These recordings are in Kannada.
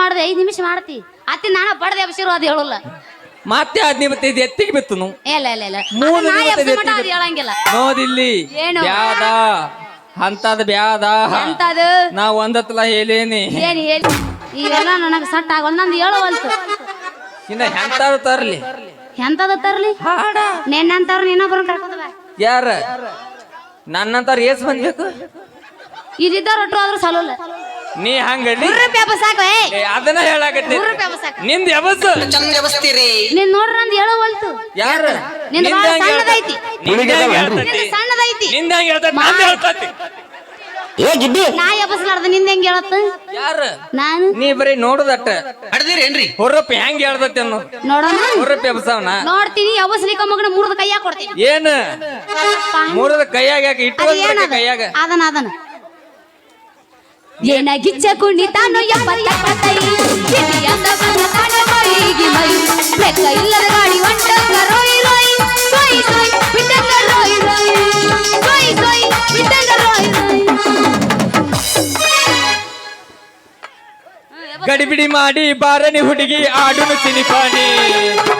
ಮಾಡ್ದೆ ಐದು ನಿಮಿಷ ಮಾಡ್ತಿ. ಅತ್ತಿ ನಾನು ಬಡ್ದೆ ಆಶೀರ್ವಾದ ಹೇಳಲ್ಲ. ಮತ್ತೆ ಹದಿನೈದು ಎತ್ತಿಗೆ ಬಿತ್ತನು ಇಲ್ಲ ಇಲ್ಲ ಇಲ್ಲ. ಮೂರು ಅದು ನಾ ನಿಮಿಷ ಎಬ್ಸಿ ಮಟ ಎತ್ತಿಗೆ ಅದು ಹೇಳಂಗಿಲ್ಲ. ನೋದಿಲ್ಲಿ ಏನು? ಬ್ಯಾದ. ಅಂತದ ಬ್ಯಾದ. ಎಂತದು ನಾ ಒಂದತ್ಲ ಹೇಳೇನಿ. ಏನು ಹೇಳಿ? ಇವೆಲ್ಲ ನನಗೆ ಸಟ್ ಒಂದೊಂದು ನಂದು ಹೇಳವಲ್ತು. ಇನ್ನ ಎಂತಾದ ತರ್ಲಿ. ಎಂತದ ತರ್ಲಿ? ಹಾಡ ನೆನ್ನಂತವ್ರು ಇನ್ನೊಬ್ರು ಕರ್ಕೊಂಡ್ ಬಾ. ಯಾರ? ನನ್ನಂತಾರ ಏಸ್ ಬಂದ್ಬೇಕು? ಇದಿದ್ದಾರ ಒಟ್ಟು ಆದ್ರೂ ಸಲೋಲ್ಲ. ನೀ ಹಂಗಡಿ ಮೂರು ರೂಪಾಯಿ ಹಬ್ಬ ಸಾಕು ಏ ಏ, ಅದನ್ನ ಹೇಳಾಕತ್ತಿ. ರೂಪಾಯಿ ಹಬ್ಬ ಸಾಕು. ನಿಂದ ಯಾವತ್ತ? ಚಂದ ಎಬಸ್ತೀರಿ ನೀನ್ ನೋಡ್ರ ಹೇಳವಲ್ತು ಯಾರ? ನಿಂದ್ ಬಾಳ ಸಣ್ಣದೈತಿ. ನಿಂದ ಹೆಂಗ್ ಹೇಳ್ತತಿ? ನಿಂದು ಸಣ್ಣದೈತಿ. ನಿಂದ ಹೆಂಗ್ ಹೇಳ್ತತಿ? ನಂದ್ ಹೇಳ್ತತಿ. ಏ ಗಿಡ್ಡಿ. ನಾ ನಿಂದ ಹೆಂಗ್ ಹೇಳತ್ತ ಯಾರ? ನಾನು. ನೀ ಬರೀ ನೋಡುದಟ್ಟ. ಹಡ್ದಿರೇನ್ರಿ ಹೊರಪ್ಪ ಹೆಂಗ್ ಹೇಳ್ದತಿ ಅನ್ನೋ ನೋಡೋಣ ಹೊರಪ್ಪ ಎಬಸವನ ನೋಡ್ತೀನಿ ಮಗನ ಮೂರದ ಕೈಯಾಗ ಕೊಡ್ತೀನಿ. ಏನ್? ಮೂರದ ಕೈಯಾಗ ಯಾಕೆ? ಇಟ್ಟು ಕೈಯಾಗ. ಅದನ್ನ ಅದನ. ಏನ ಗಿಚ್ಚ ಗಡಿಬಿಡಿ ಮಾಡಿ ಬಾರನಿ ಹುಡುಗಿ ಆಡುನು ಚಿನಿಪಾನಿ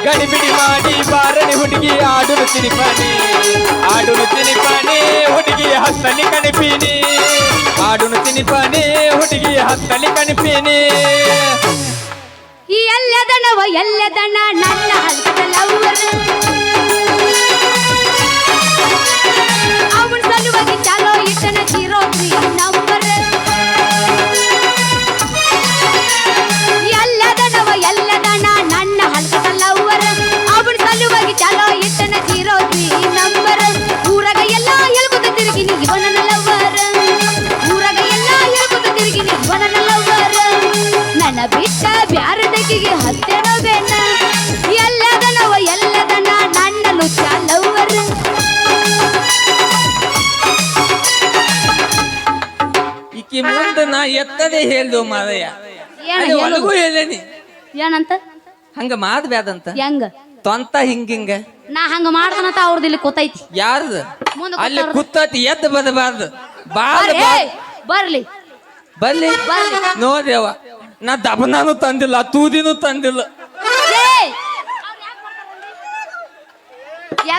ಗಡಿಬಿಡಿ ಮಾಡಿ ಬಾರನಿ ಹುಡುಗಿ ಆಡುನು ಚಿನಿಪಾನಿ ಆಡುನು ಹುಡುಗಿ ಹತ್ತನಿ ಕಣಿಪೀನಿ ಆಡುನು ತಿನಿಪನೆ ಹುಡುಗಿ ಹತ್ತಲಿ ಕಣಿಪೀನಿ. ಈ ಎಲ್ಲದನವ ಎಲ್ಲದನ ನನ್ನ ಲವ್ವರ್ ಹತ್ತೆನೋ ಬೆನ್ನ ಎಲ್ಲದನವ ಎಲ್ಲದನ ಈಕಿ ಮುಂದೆ ನಾ ಎತ್ತದೆ ಹೇಳ್ದು ಮಾದಯ್ಯ ಏನ್? ಒಳಗೂ ಹೇಳೇನಿ. ಏನಂತ? ಹಂಗ ಮಾದ್ ಬ್ಯಾದಂತ ಹೆಂಗ? ತೊಂತ ಹಿಂಗಿಂಗ ನಾ ಹಂಗ ಮಾಡ್ದನಂತ ಅವ್ರದ್ದು ಇಲ್ಲಿ ಕೂತೈತಿ ಯಾರ್ದು? ಮುಂದೆ ಅಲ್ಲಿ. ಕುತ್ತತಿ ಎದ್ದು ಬದಬಾರ್ದು. ಬಾದ ಬರಲಿ. ಬರ್ಲಿ? ನೋಡ್ರಿ ಬರ್ಲಿ. ನಾ ದಬನಾನು ತಂದಿಲ್ಲ ತೂದಿನೂ ತಂದಿಲ್ಲ.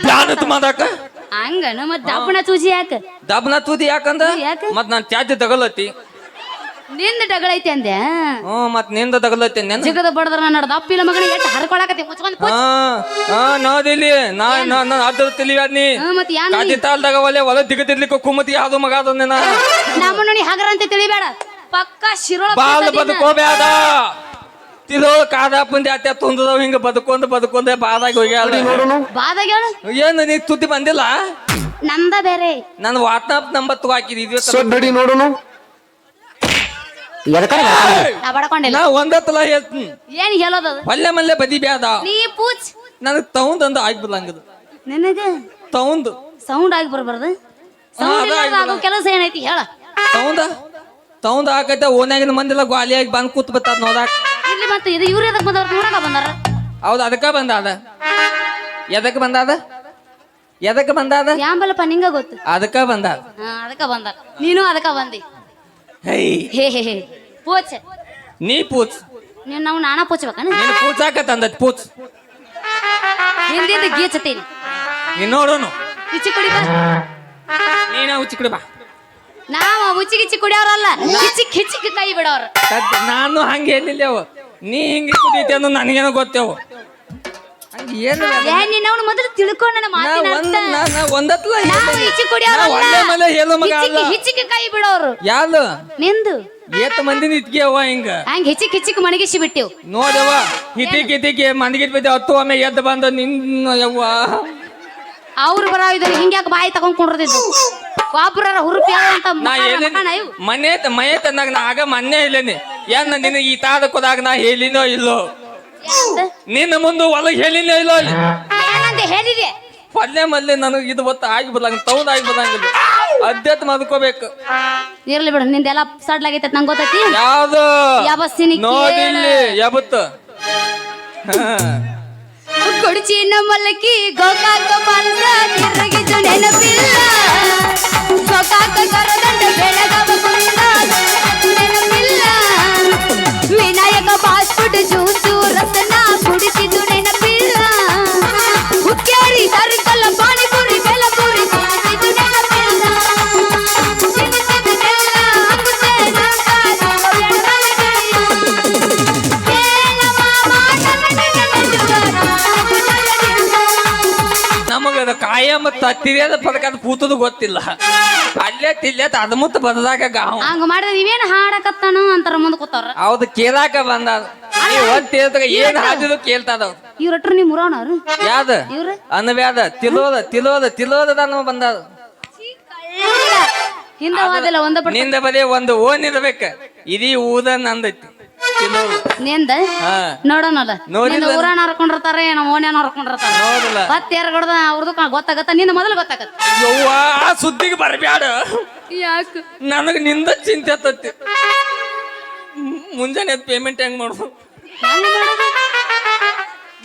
ಹಗರಂತ? ಮಾಡಾಕ? ಹಂಗನ ಮತ್ ದಪ್ಪನ ಚೂಜಿ ಯಾಕ? ದಬನ ತೂದಿ ಯಾಕಂದ? ಯಾಕ? ಮತ್ ನಾನ್ ತ್ಯಾಜ್ಯ ತಗಲತ್ತಿ ನಿಂದ ಡಗಳೈತಿ ಅಂದೆ? ಹ್ಮ್ ಮತ್ನಿಂದ ತಗಲತ್ತಿ ನೆನ ಜಿಗದ ಬಡದ್ರ ನಡ ದಪ್ಪಿಲ್ಲ ಮಗನ ಎಷ್ಟು ಹರ್ಕೊಳಕತಿ ಮುಚ್ಕೊಂಡ್ ಹಾ ಹಾ ನೋದಿಲ್ಲಿ ನಾ ನಾ ನಾ ಅದ್ರ ತಿಳಿವಾದ್ನಿ ಹ್ಮ್, ಮತ್ ಯಾನ್ ಕಾದಿ ತಾಲ್ದಾಗ ಒಲೆ ಹೊಲ ದಿಗದಿರ್ಲಿಕ್ಕೆ ಕುಮ್ಮತಿ ಯಾವ್ದು ಮಗ ಅದ ನೆನ ನಮ್ಮನ್ನು ನೀ ಹಗರ ಅಂತ ತಿಳಿಬೇಡ. ಪಕ್ಕ ಶಿರೋಳ ಬಾಲ್ ಬದುಕೋಬೇಡ ತಿರೋ ಕಾದ ಪುಂದಿ ಅತ್ಯ ತುಂದದವ್ ಹಿಂಗ ಬದುಕೊಂಡ್ ಬದುಕೊಂಡೆ ಬಾದಾಗ ಹೋಗ್ಯಾಳ. ಬಾದಾಗ ಏನು ನೀ ತುದ್ದಿ ಬಂದಿಲ್ಲ? ನಂದ ಬೇರೆ. ನನ್ನ ವಾಟ್ನಾಪ್ ನಂಬರ್ ತಗೋ ಹಾಕಿದ್ ಇದು ಸೊಡ್ಡಡಿ ನೋಡುನು? ಎದಕಾರ ನಾ ಬಡ್ಕೊಂಡಿಲ್ಲ. ನಾ ಒಂದತ್ತಲ ಹೇಳ್ತೀನಿ. ಏನ್ ಹೇಳೋದದು ಪಲ್ಯ ಮಲ್ಲೆ ಬದಿ ಬ್ಯಾದ ನೀ ಪೂಚ್. ನನಗ್ ತೌಂದ್ ಅಂದ ಆಗ್ಬಿಡಂಗದು ನಿನಗ? ತೌಂದ್. ಸೌಂಡ್ ಆಗಿ ಬರಬಾರ್ದು ಸೌಂಡ್ ಆಗೋ ಕೆಲಸ ಏನೈತಿ ಹೇಳ. ತೌಂದ? ತೌಂದ್ ಹಾಕೈತೆ ಓನ್ಯಾಗಿನ ಮಂದಿಲ್ಲ ಗ್ವಾಲಿಯಾಗಿ ಬಂದ್ ಕೂತ್ ಬತ್ತಾರ ನೋದಾಕ ಇಲ್ಲಿ ಮತ್ತೆ ಇದು ಇವ್ರು ಎದಕ್ ಬಂದವ್ರು ನೋಡಕ ಬಂದಾರ? ಹೌದು ಅದಕ್ಕ ಬಂದಾದ. ಎದಕ್ ಬಂದಾದ? ಎದಕ್ ಬಂದಾದ? ಯಾಂಬಲಪ್ಪ ನಿಂಗ ಗೊತ್ತು? ಅದಕ್ಕ ಬಂದಾದ. ಹಾ ಅದಕ್ಕ ಬಂದಾರ. ನೀನು ಅದಕ್ಕ ಬಂದಿ. ಹೇ. ಹೇ ಹೇ ಹೇ. ಪೂಚ ನೀ ಪೂಚ್ ನೀನು ನಾವು ನಾನಾ ಪೂಚ್ಬೇಕನ ನೀನು? ಪೂಚಾಕ ತಂದತ್ ಪೂಚ್ ಹಿಂದಿದ್ದು ಗೀಚತೀನಿ ನೀ ನೋಡೋನು. ಉಚ್ಚಿ ಕುಡಿ ಬಾ. ನೀನ ಉಚ್ಚಿ ಕಡೆ ಬಾ. ನಾವ ಉಚ್ಚಿ ಗಿಚ್ಚಿ ಕುಡಿಯೋರಲ್ಲ. ಹಿಚ್ಚಿಕ್ ಕೈ ಬಿಡೋರು. ತದ್- ನಾನು ಹಂಗೆ ಹೇಳಿಲ್ಲ ನೀ ಹಿಂಗೆ ಕುದೀತಿ ಅನ್ನೋ ನನಗೇನೋ ಗೊತ್ತೇವು. ಹಂಗೆ ಏನು ಏ ನೀನ್ ಅವ್ನು ಮೊದಲು ತಿಳ್ಕೊಂಡ ನನ್ನ ಮಾತಿನ ಒಂದ್ ಅರ್ಥ. ಒಂದತ್ಲ ನಾವು ನಾ ಕುಡಿಯೋರಲ್ಲ. ಒಳ್ಳೆ ಮಲೆ ಹೇಳೋ ಮಗ ಅಲ್ಲ. ಹಿಚ್ಚಿಕ್ ಹಿಚ್ಚಿಕ್ ಕೈ ಬಿಡೋರು. ಯಾರು ನಿಂದು. ಏತ ಮಂದಿನ ಇಟ್ಗೆ ಅವ ಹಿಂಗ. ಹಂಗ ಹಿಚಿಕ್ ಹಿಚಿಕ್ ಮಣಗಿಸಿ ಬಿಟ್ಟಿವ್. ನೋದವ ಹಿತಿಕ್ ಹಿತಿಕ್ ಮಂದಿಗಿಟ್ ಬಿದ್ದೆ ಹತ್ತು ಒಮ್ಮೆ ಎದ್ದು ಬಂದ ನಿನ್ನ ಯವ್ವ. ಅವ್ರು ಬರೋ ಇದ್ರು ಹಿಂಗ್ಯಾಕ ಬಾಯಿ ತಗೊಂಡ್ ಕುಂಡ್ರದಿದ್ದು. ಒಬ್ರ ಹುರುಪಿ ಅಂತ ನಾ ಹೇಳಿನಿ ಮನೆ ಮನೆ ತಂದಾಗ ನಾ ಆಗ ಮೊನ್ನೆ ಹೇಳಿನಿ. ಏನ್ ನಿನ್ನ ಈ ತಾದ ಕೊದಾಗ ನಾ ಹೇಳಿನೋ ಇಲ್ಲೋ? ನಿನ್ನ ಮುಂದೆ ಒಳಗೆ ಹೇಳಿನೋ ಇಲ್ಲೋ ಅಲ್ಲಿ? ಏನಂತ ಹೇಳಿದೆ? ಪಲ್ಯ ಮಲ್ಲೆ ನನಗೆ ಇದು ಗೊತ್ತ ಆಗಿ ಬದಂಗ ತೌದ್ ಆಗಿ ಬದಂಗಿಲ್ಲ ಅದ್ಯತ್ ಮದ್ಕೋಬೇಕು ಇರ್ಲಿ ಬಿಡು ನಿಂದೆಲ್ಲ ಸಡ್ಲಾಗೈತೆ ನಂಗೆ ಗೊತ್ತೈತಿ. ಯಾವ್ದು? ಯಾವಸ್ಸಿನಿ ನೋಡಿಲ್ಲಿ ಯಾವತ್ತು ಕೊಡಿಚಿ ಮಲಕಿ ಗೋಕಾಕ ಪಾಲಸ ತಿರುಗಿದ್ದು ನೆನಪಿಲ್ಲ ಗೋಕಾಕ ಕರದಂಡ ಬೆಳಗವ ಕುಂದ ನೆನಪಿಲ್ಲ ವಿನಾಯಕ ಫಾಸ್ಟ್ ಫುಡ್ ಜ್ಯೂಸು ರಸನ ಕುಡಿಸಿದ್ದು ಪದಕ ಕೂತದು ಗೊತ್ತಿಲ್ಲ. ಅಲ್ಲೇ ತಿಲ್ಲೇತ್ ಅದ ಮುತ್ತ ಬದದಾಗ ಗಾವ್. ಹಂಗ ಮಾಡಿದ್ರೆ ನೀವೇನ್ ಹಾಡಕತ್ತಾನು ಅಂತಾರ ಮುಂದ್ ಕೂತಾರ. ಹೌದು ಕೇಳಾಕ ಬಂದ. ಒಂದ್ ಏನ್ ಹಾದಿದು ಕೇಳ್ತಾದ ಇವ್ರಟ್ರು ನಿಮ್ ಮುರೋಣವ್ರು ಯಾವ್ದ? ಇವ್ರು? ಅನ್ವ್ಯಾದ. ತಿಲೋದ ತಿಲೋದ ತಿಲೋದ ನಮ್ಮ ಬಂದದ ಹಿಂದೆ ಹೋದಿಲ್ಲ ಒಂದ ನಿಂದ ಬರೀ ಒಂದು ಓನ್ ಇರ್ಬೇಕ. ಇದೀ ಊದ ನಂದೈತಿ. ನಿಂದ? ನೋಡೋಣಲ್ಲ ನೋಡಿಲ್ಲ. ನಿಂದ ಊರಾಣ ಹರ್ಕೊಂಡಿರ್ತಾರೆ ನಮ್ಮ ಓನ್ಯಾನ ಹರ್ಕೊಂಡಿರ್ತಾರ. ಮತ್ತೆ ಯಾರ್ಗಡ್ದ ಅವ್ರದ್ದು ಗೊತ್ತಾಗತ್ತ? ನಿಂದ ಮೊದಲು ಗೊತ್ತಾಗತ್ತ? ಯವ್ವ ಆ ಸುದ್ದಿಗೆ ಬರಬ್ಯಾಡ. ಯಾಕ? ನನಗ ನಿಂದ ಚಿಂತೆ ತತ್ತಿ ಮುಂಜಾನೆ ಪೇಮೆಂಟ್ ಹೆಂಗ್ ಮಾಡ್ಬೋದು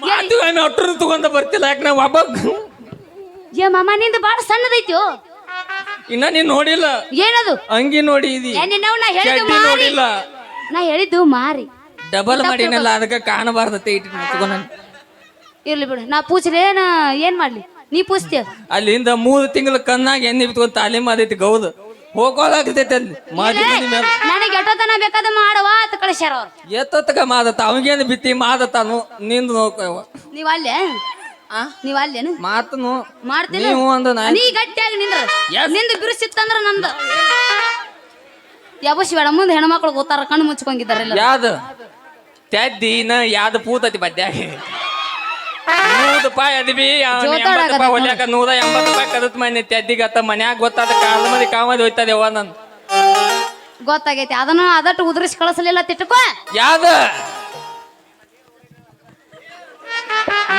ಮಾಡ್ತೀವಿ ಆಮೇಲೆ ಅಟ್ರ ತಗೊಂಡ ಬರ್ತಿಲ್ಲ ಯಾಕೆ ನಾವು ಹಬ್ಬ ಏ ಮಾಮ ನಿಂದ ಬಾಳ ಸಣ್ಣದೈತಿ ಇನ್ನ ನೀನ್ ನೋಡಿಲ್ಲ. ಏನದು? ಅಂಗಿ ನೋಡಿ ಇದೀನಿ ಏ ನಿನ್ನವ್ ನಾ ಹೇಳಿದ್ದು ನೋಡಿಲ್ಲ. ನಾ ಹೇಳಿದ್ದು ಮಾರಿ. ಡಬಲ್ ಮಾಡಿನಲ್ಲ ಅದಕ್ಕೆ ಕಾಣಬಾರ್ದತ್ತೆ ಇಟ್ಟು ತಗೊಂಡ ಇರ್ಲಿ ಬಿಡು ನಾ ಪೂಚ್ರೇನ ಏನ್ ಮಾಡ್ಲಿ? ನೀ ಪೂಚ್ತೀಯ ಅಲ್ಲಿಂದ ಮೂರು ತಿಂಗಳ ಕಣ್ಣಾಗ ಎಣ್ಣೆ ಬಿತ್ಕೊಂಡ್ ತಾಲೀಮ್ ಆದೈತಿ ಗೌದು. ಹೋಗೋದಾಗತೈತಿ ಅಲ್ಲಿ. ಮಂದಿ ನನಗೆ ಎಷ್ಟೊತ್ತನ ಬೇಕಾದ ಮಾಡುವ ಅಂತ ಕಳಿಸ್ಯಾರ ಅವ್ರು. ಎತ್ತೊತ್ತಕ ಮಾದತ್ತ ಅವಂಗೇನು ಬಿತ್ತಿ ಮಾದತ್ತಾನು ನಿಂದು ನೋಕವ ನೀವ್ ಅಲ್ಲೇ? ನೀವ್ ಅಲ್ಲೇನು? ಮಾತನು ಮಾಡ್ತೀನಿ? ನೀವು ಒಂದು ನಾ ನೀ ಗಟ್ಟಿಯಾಗಿ ನಿಂದ್ರ. Yes. ನಿಂದ ಬಿರುಸಿತ್ತಂದ್ರ ನಂದ. ಯಾಬಸ್ ಬೇಡ ಮುಂದೆ ಹೆಣ್ಮಕ್ಳು ಗೊತ್ತಾರ ಕಣ್ಣು ಮುಚ್ಕೊಂಡಿದ್ದಾರೆ ಯಾವ್ದು? ತೆದ್ದಿನ ಯಾವ್ದು ಪೂತತಿ ಬದ್ಯಾಗ ನೂರು ರೂಪಾಯಿ ಅದಿಬಿ ಎಂಬತ್ತು ರೂಪಾಯಿ ಹೊಲ್ಯಾಕ ನೂರ ಎಂಬತ್ತು ರೂಪಾಯಿ ಕದತ್ ಮನೆ ತೆದ್ದಿಗತ್ತ ಮನ್ಯಾಗ ಗೊತ್ತಾದ ಕಾಲ ಮದಿ ಕಾಮದ್ ಹೋಯ್ತದೆ ಯವ್ವ ನನ್. ಗೊತ್ತಾಗೈತಿ. ಅದನ್ನು ಅದಟ್ಟು ಉದುರಿಸಿ ಕಳಿಸಲಿಲ್ಲ ತಿಟ್ಕೋ ಯಾವ್ದ?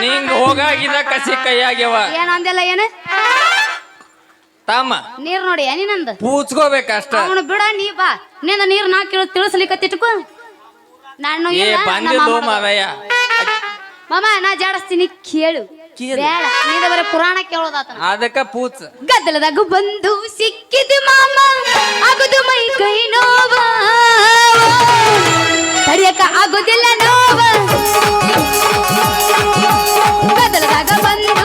ನಿಂಗ್ ಹೋಗಾಗಿದ ಕಸಿ ಕೈಯಾಗ್ಯವ. ಏನಂದಿಲ್ಲ ಏನು? ತಮ್ಮ. ನೀರ್ ನೋಡಿ ಏನಿನಂದ ಪೂಚ್ಕೋಬೇಕಷ್ಟ ಅವನು ಬಿಡ ನೀ ಬಾ. ನಿನ್ನ ನೀರ್ ನಾ ಕೇಳ ತಿಳಿಸ್ಲಿಕ್ಕ ತಿಟ್ಕೋ. ನಾನು ಏ ಇಲ್ಲ, ನಮ್ಮ ಬಂದಿಲ್ಲ ಮಾಮ ನಾ ಜಾಡಿಸ್ತೀನಿ ಕೇಳು. ಕೇಳು. ಬೇಡ ನೀದ ಬರೀ ಪುರಾಣ ಕೇಳೋದಾತ ಅದಕ್ಕ ಪೂಚ್ ಗದ್ದಲದಾಗ ಬಂದು ಸಿಕ್ಕಿದ ಮಾಮ ಆಗುದು ಮೈ ಕೈ ನೋವ. ತಡಿಯಕ ಆಗುದಿಲ್ಲ ನೋವ. ಗದ್ದಲದಾಗ ಬಂದು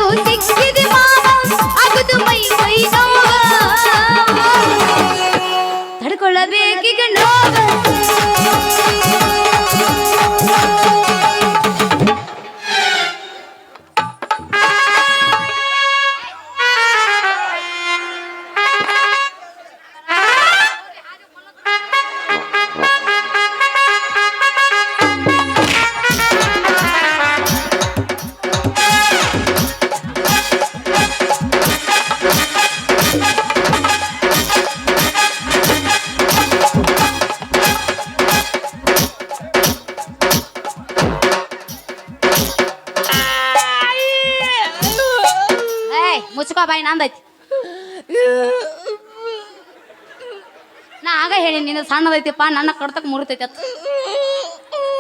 ಹೇಳಿ ನಿನ್ನ ಸಣ್ಣದೈತಿಪ್ಪ ನನ್ನ ಕಡ್ತಕ್ ಮುರಿತೈತಿ ಅತ್ತ.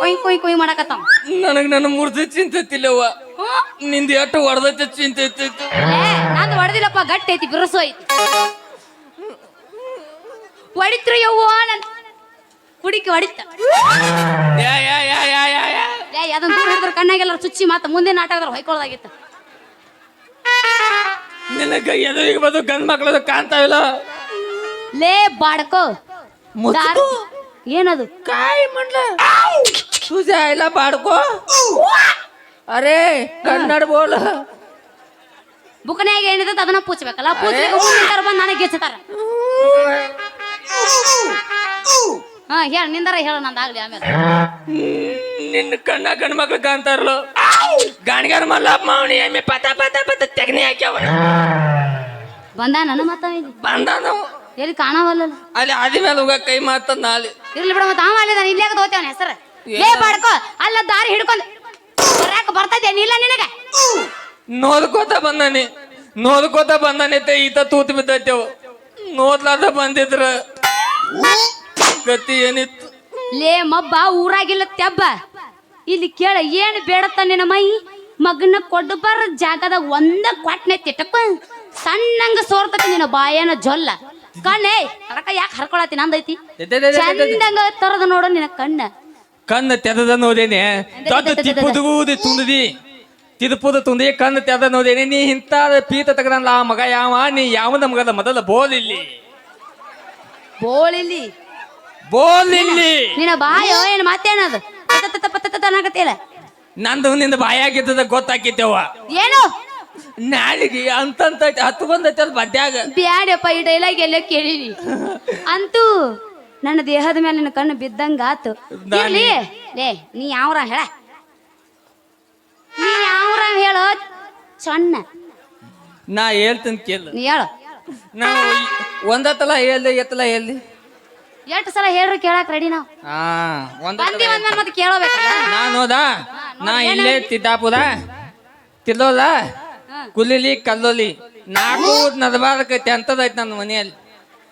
ಕೊಯ್ ಕೊಯ್ ಕೊಯ್ ಮಾಡಕತ್ತಾವ. ನನಗ್ ನನ್ನ ಮೂರ್ತಿ ಚಿಂತತಿಲ್ಲವ್ವ ನಿಂದ ಎಷ್ಟು ಹೊಡೆದೈತಿ ಚಿಂತೆ ನಾನು ಹೊಡೆದಿಲ್ಲಪ್ಪ ಗಟ್ಟಿ ಐತಿ ಬಿರುಸು ಐತಿ. ಹೊಡಿತ್ರು ಯವ್ವ ನನ್ ಕುಡಿಕೆ ಹೊಡಿತ. ಯಾ ಯಾ ಯಾ ಯಾ ಯಾ ಯಾ. ಏ ಅದನ್ನ ದೂರ ಹಿಡಿದ್ರೆ ಕಣ್ಣಾಗೆಲ್ಲ ಚುಚ್ಚಿ ಮಾತ ಮುಂದೆ ನಾಟಕದಲ್ಲಿ ಹೊಯ್ಕೊಳ್ಳೋದಾಗಿತ್ತು ನಿನ್ನ ಕೈ ಎದುರಿಗೆ ಬಂದು ಗಂಡ್ ಮಕ್ಕಳದು ಕಾಣ್ತಾವಿಲ್ಲ ಲೇ ಬಾಡ್ಕೋ. ಏನದು? ಕಾಯಿ ಮಂಡ್ಲ. ತುಜೆ ಇಲ್ಲ ಬಾಡ್ಕೋ ಅರೆ ಕನ್ನಡ ಬೋಲ. ಬುಕ್ನ್ಯಾಗ ಏನಿದೆ ಅದನ್ನ ಪೂಚ್ಬೇಕಲ್ಲ ಪೂಚ್ಬೇಕು ಬಂದು ನನಗೆ ಗೆಚ್ಚತಾರ ಹಾ ಹೇಳ ನಿಂದರ ಹೇಳ ನಂದಾಗ್ಲಿ ಆಮೇಲೆ. ನಿನ್ನ ಕಣ್ಣ ಗಂಡ ಮಕ್ಳು ಕಾಣ್ತಾರಲ್ಲ ಗಾಣಿಗಾರ ಮಲ್ಲಪ್ಪ ಮಾವಣಿ ಎಮ್ಮೆ ಪತ ಪತ ಪತ ತೆಗ್ನಿ ಹಾಕ್ಯಾವ. ಬಂದ ನನ್ನ ಮತ್ತ. ಬಂದ ನಾವು ಎಲ್ಲಿ ಕಾಣವಲ್ಲ ಅಲ್ಲಿ ಅದಿ ಮೇಲೆ ಹೋಗ ಕೈ ಮಾತ ನಾಳೆ ಇರ್ಲಿ ಬಿಡ ಮತ್ತೆ ಆಮೇಲೆ ನಾನು ಇಲ್ಲೇ ತೋತೇವನ ಹೆಸರು? ಏ ಬಾಡ್ಕೋ ಅಲ್ಲ ದಾರಿ ಹಿಡ್ಕೊಂಡು. ಬರಾಕ ಬರ್ತದೆ ಇಲ್ಲ ನಿನಗೆ? ನೋಡ್ಕೋತ ಬಂದನಿ. ನೋಡ್ಕೋತ ಬಂದಾನೈತೆ ಈತ ತೂತ್ ಬಿದ್ದೈತೆವು ನೋಡ್ಲಾರ್ದ ಬಂದಿದ್ರ. ಗತಿ ಏನಿತ್ತು? ಲೇ ಮಬ್ಬ ಊರಾಗಿಲ್ಲ ತೆಬ್ಬ. ಇಲ್ಲಿ ಕೇಳ ಏನ್ ಬೇಡತ್ತ ನಿನ್ನ ಮೈ? ಮಗನ ಕೊಡ್ಡು ಬರ ಜಾಗದಾಗ ಒಂದ ಕೊಟ್ನೆ ತಿಟ್ಟಪ್ಪ ಸಣ್ಣಂಗ ಸೋರ್ತತಿ ನಿನ್ನ ಬಾಯನ ಜೊಲ್ಲ. ಕಣ್ಣೇ ಅದಕ್ಕ ಯಾಕೆ ಹರ್ಕೊಳತಿ ನಂದೈತಿ ಚಂದಂಗ ತರದ ನೋಡು ನಿನ್ನ ಕಣ್ಣ ಕಣ್ಣು ತೆದದ ನೋದೇನೆ ದೊಡ್ಡ ತಿಪ್ಪುದುಗೂದಿ ತುಂದದಿ ತಿದುಪುದ ತುಂದಿ ಕಣ್ಣು ತೆದ ನೋದೇನೆ ನೀ ಇಂಥ ಪೀತ ತಗದಲ್ಲ ಆ ಮಗ ಯಾವ ನೀ ಯಾವ ಮಗದ ಮೊದಲ ಬೋಲಿಲ್ಲಿ ಬೋಳಿಲ್ಲಿ ಬೋಲಿಲ್ಲಿ ನಿನ್ನ ಬಾಯೋ ಏನ್ ಮಾತೇನದು ಬಾಯೋ ಪತತ ಅನ್ನಕತ್ತಿಲ್ಲ ನಂದು ನಿಂದ ಬಾಯಾಗಿದ್ದದ ಗೊತ್ತಾಕಿದ್ದೇವ ಏನು ನಾಳಿಗೆ ಅಂತಂತ ಬಂದೈತೆ ಅದು ಬಡ್ಡ್ಯಾಗ. ಬ್ಯಾಡಪ್ಪ ಈ ಡೈಲಾಗ್ ಎಲ್ಲ ಕೇಳಿರಿ. ಅಂತೂ ನನ್ನ ದೇಹದ ಮೇಲೆ ನನ್ನ ಕಣ್ಣು ಬಿದ್ದಂಗ ಆತು. ಇರ್ಲಿ. ಲೇ ನೀ ಯಾವ್ರ ಹೇಳ? ನೀ ಯಾವ್ರ ಹೇಳೋ? ಸಣ್ಣ. ನಾ ಹೇಳ್ತೀನಿ ಕೇಳು. ನೀ ಹೇಳು. ನಾ ಒಂದತ್ತಲ ಹೇಳ್ದೆ ಎತ್ತಲ ಹೇಳ್ದಿ? ಎಷ್ಟು ಸಲ ಹೇಳ್ರಿ ಕೇಳಕ್ ರೆಡಿ ನಾವು? ಹಾ ಒಂದ ಬಂದಿ ಒಂದ್ಮೇಲೆ ಮತ್ತೆ ಕೇಳಬೇಕಲ್ಲ? ನಾನು ಹೋದ? ನಾ ಇಲ್ಲೇ ತಿದ್ದಾಪುದ ತಿಲ್ಲೋದ ಕುಲಿಲಿ ಕಲ್ಲೋಲಿ ನಾಲ್ಕು ನದಬಾರಕೈತಿ ಅಂತದೈತಿ ನನ್ನ ಮನೆಯಲ್ಲಿ.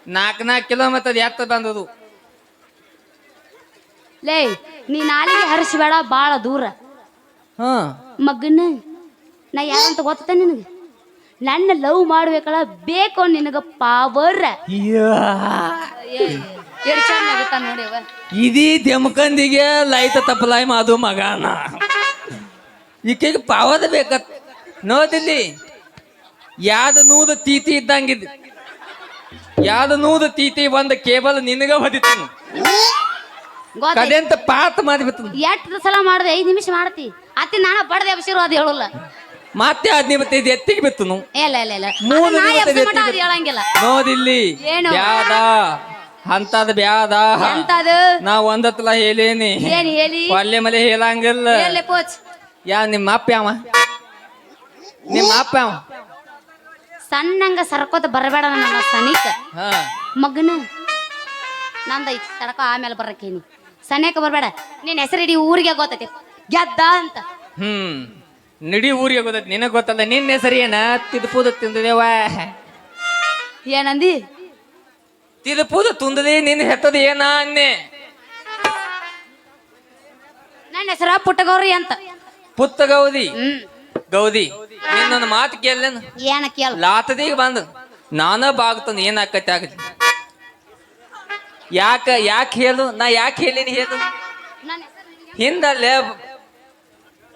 ನಾಲ್ಕು ನಾಲ್ಕು ಕಿಲೋಮೀಟರ್ ಎತ್ತ ಬಂದದು. ಲೇ ನೀ ನಾಲಿಗೆ ಹರಿಸ್ಬೇಡ ಬಾಳ ದೂರ. ಹಾ. ಮಗನ ನಾ ಯಾರಂತ ಗೊತ್ತ ನಿನಗೆ? ನನ್ನ ಲವ್ ಮಾಡ್ಬೇಕಲ್ಲ ಬೇಕು ನಿನಗ ಪಾವರ್ ಎಷ್ಟು ಚಂದ ಆಗುತ್ತ ಇದೀ ದೆಮ್ಕಂದಿಗೆ ಲೈತ ತಪ್ಪಲಾಯ್ ಮಾದು ಮಗಾನ. ಈಕೆಗೆ ಪಾವದ ಬೇಕತ್ ನೋದಿಲ್ಲಿ ಯಾದು ನೂದು ತೀತಿ ಇದ್ದಂಗಿದ್. ಯಾದ ನೂದು ತೀತಿ ಒಂದು ಕೇಬಲ್ ನಿನಗ ಹೊದಿತು ಅದೆಂತ ಕಡೆಂತ ಪಾತ್ ಮಾಡಿಬಿತ್ತು ಎಷ್ಟು ಸಲ ಮಾಡ್ದೆ? ಐದು ನಿಮಿಷ ಮಾಡ್ತಿ. ಅತ್ತಿ ನಾನು ಬಡದೆ ಅದು ಹೇಳಲ್ಲ. ಮತ್ತೆ ಹದಿನೈದು ಎತ್ತಿಗೆ ಬಿತ್ತು ಇಲ್ಲ ಇಲ್ಲ ಇಲ್ಲ. ಮೂರು ಅದು ಅದು ಹೇಳಂಗಿಲ್ಲ. ನೋದಿಲ್ಲಿ? ಬ್ಯಾದ ಅಂತದ ಬ್ಯಾದ ನಾ ಒಂದತ್ಲ ಹೇಳೇನಿ. ಏನ್ ಹೇಳಿ? ಒಲ್ಲೆ ಮಲೆ ಹೇಳಂಗಿಲ್ಲ. ಯಾ ನಿಮ್ಮ ಅಪ್ಪ ಯಾವ? ನಿಮ್ಮ ಅಪ್ಪ ಸಣ್ಣಂಗ ಸರ್ಕೋತ ಬರಬೇಡ ನನ್ನ ಸನಿಕ. ಹಾ. ಮಗನ? ನಂದ ತಡಕ ಆಮೇಲೆ ಬರಕೇನಿ. ಸನೇಕ ಬರಬೇಡ. ನಿನ್ನ ಹೆಸರು ಇಡೀ ಊರಿಗೆ ಗೊತ್ತೈತಿ. ಗೆದ್ದ ಅಂತ. ಹ್ಮ್. ನಡಿ ಊರಿಗೆ ಗೊತ್ತೈತಿ. ನಿನಗೆ ಗೊತ್ತಲ್ಲ ನಿನ್ನ ಹೆಸರು ಏನ? ತಿದ್ಪೂದ ತಿಂದದೇವ. ಏನಂದಿ? ತಿದ್ಪೂದ ತುಂದದಿ ನಿನ್ನ ಹೆತ್ತದ ಏನ ಅನ್ನೆ ನನ್ನ ಹೆಸರ ಪುಟ್ಟಗೌರಿ ಅಂತ. ಪುತ್ತಗೌರಿ. ಹ್ಮ್. ಗೌದಿ ನಿನ್ನ ಮಾತು ಕೇಳೇನು ಏನ ಕೇಳ. ಲಾತದಿಗೆ ಬಂದು ನಾನ ಬಾಗ್ತಂದು ಏನ್ ಆಕತಿ ಆಗಲಿ? ಯಾಕ ಯಾಕೆ ಹೇಳು? ನಾ ಯಾಕೆ ಹೇಳಿನಿ ಹೇಳು? ಹೆಸರು ಹಿಂದಲ್ಲೇ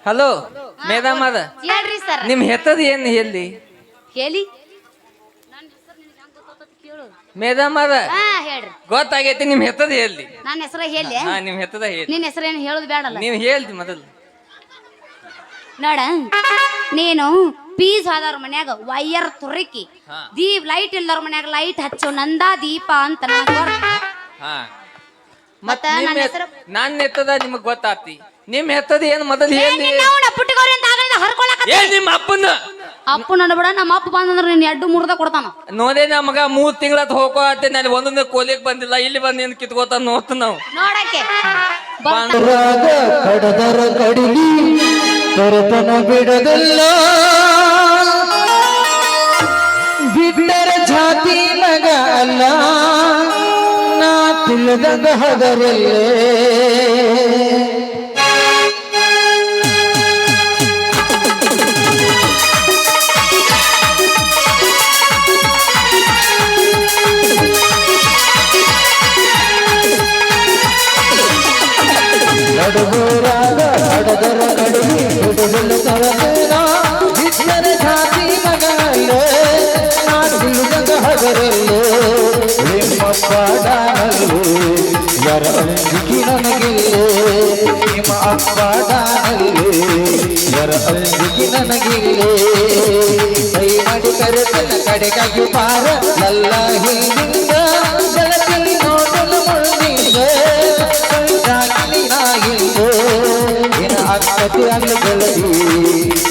ಹಲೋ ಮೇಡಮ್ ಅದ. ಹೇಳ್ರಿ ಸರ್. ನಿಮ್ ಹೆತ್ತದ ಏನ್ ಹೇಳಿ? ಹೇಳಿ. ಹೆಸರು ಮೇಡಮ್ ಅದ. ಹೇಳ್ರಿ. ಗೊತ್ತಾಗೈತಿ ನಿಮ್ ಹೆತ್ತದ ಹೇಳಿ. ನನ್ನ ಹೆಸರು ಹೇಳಿ. ಹಾ ನಿಮ್ ಹೆತ್ತದ ಹೇಳಿ. ನಿನ್ನ ಹೆಸರೇನು ಹೇಳೋದು ಬೇಡಲ್ಲ. ನೀವ್ ಹೇಳ್ತಿ ಮೊದಲು. ನೋಡ ನೀನು ಪೀಸ್ ಆದವ್ರ ಮನ್ಯಾಗ ವೈಯರ್ ತುರುಕಿ. ದೀಪ್ ಲೈಟ್ ಇಲ್ದವ್ರ ಮನ್ಯಾಗ ಲೈಟ್ ಹಚ್ಚು ನಂದಾ ದೀಪ ಅಂತ. ಹಾ. ಮತ್ತ ನನ್ನ ಹೆಸರು? ನನ್ನ ಹೆತ್ತದ ನಿಮಗ್ ಗೊತ್ತಾತಿ. ನಿಮ್ ಹೆತ್ತದ ಏನ್ ಮೊದಲು ಹೇಳಿ ಪುಟ್ಟಗೌರಿ ಅಂತ ಆಗಲಿಂದ ಹರ್ಕೊಳಕ ಏ ನಿಮ್ಮ ಅಪ್ಪನ ಅಪ್ಪು ನನ್ನ ನಮ್ಮ ಅಪ್ಪ ಬಂದಂದ್ರೆ ನಿನ್ನ ಎಡ್ಡು ಮುರ್ದ ಕೊಡ್ತಾನ. ನೋಡೇ ನಮಗ ಮೂರ್ ತಿಂಗಳ ಹೋಗೋ ಆತೆ ನಾನು ಒಂದೊಂದು ಕೋಲಿಗೆ ಬಂದಿಲ್ಲ ಇಲ್ಲಿ ಬಂದ್ ಏನ್ ಕಿತ್ಕೋತ ನೋಡ್ತ ನಾವು. ನೋಡಕ್ಕೆ. ಕಡದರ ಕಡಿಲಿ ತೊರೆತನ ಬಿಡದಲ್ಲ. ಬಿಟ್ಟರ ಜಾತಿ ಮಗ ಅಲ್ಲ. ನಾ ತಿಳಿದಂಗ ಹದರಲ್ಲೇ. ಅಂಜಿಕೆ ನನಗಿಲ್ಲೇ ನಿಮ್ಮ ಅಪ್ಪ ಡಾನಲ್ಲೇ ಯಾರ ಅಂಜಿಕೆ ನನಗಿಲ್ಲೇ ಕೈ ಮಾಡಿ ಕರೆತನ ಕಡೆಗಾಗಿ ಪಾರ ಲಲ್ಲ ಹಿಂದಿಂದ ಬೆಳಕಲ್ಲಿ ನೋಡಲು ನಾಗಿಂದ ನಿನ್ನ ಅಕ್ಕತಿ ಅಲ್ಲಿ ಬೆಳಗಿ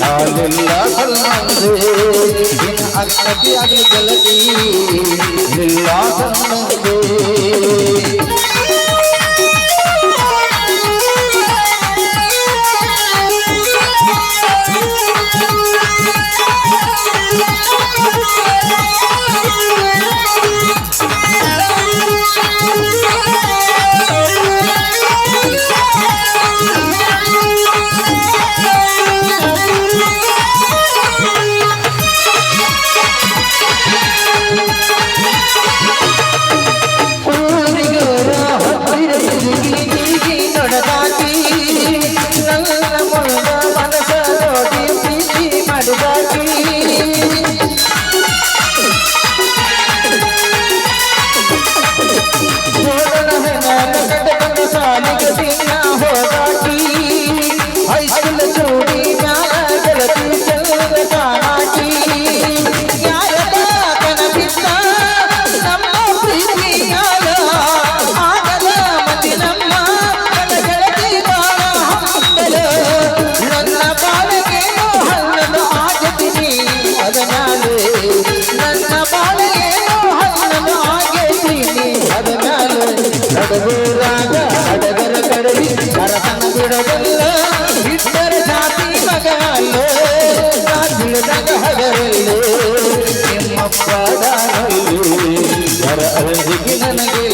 ನಾಳೆಲ್ಲ ಸಲ್ಮಂದೆ ನಿನ್ನ ಅಕ್ಕತಿ ಅಲ್ಲಿ ಬೆಳಗಿ ಇಲ್ಲ ಸಲ್ಮಂದೆ ನಡೆದಲ್ಲ ಬಿಟ್ಟರೆ ಜಾತಿ ಮಗ ಅಲ್ಲ ನಾ ತಿಳಿದಾಗ ಹಗರಲ್ಲ ನಿಮ್ಮಪ್ಪ ದಾನಲ್ಲ ಯರ ಅಳದಿಗೆ ನನಗಿಲ್ಲ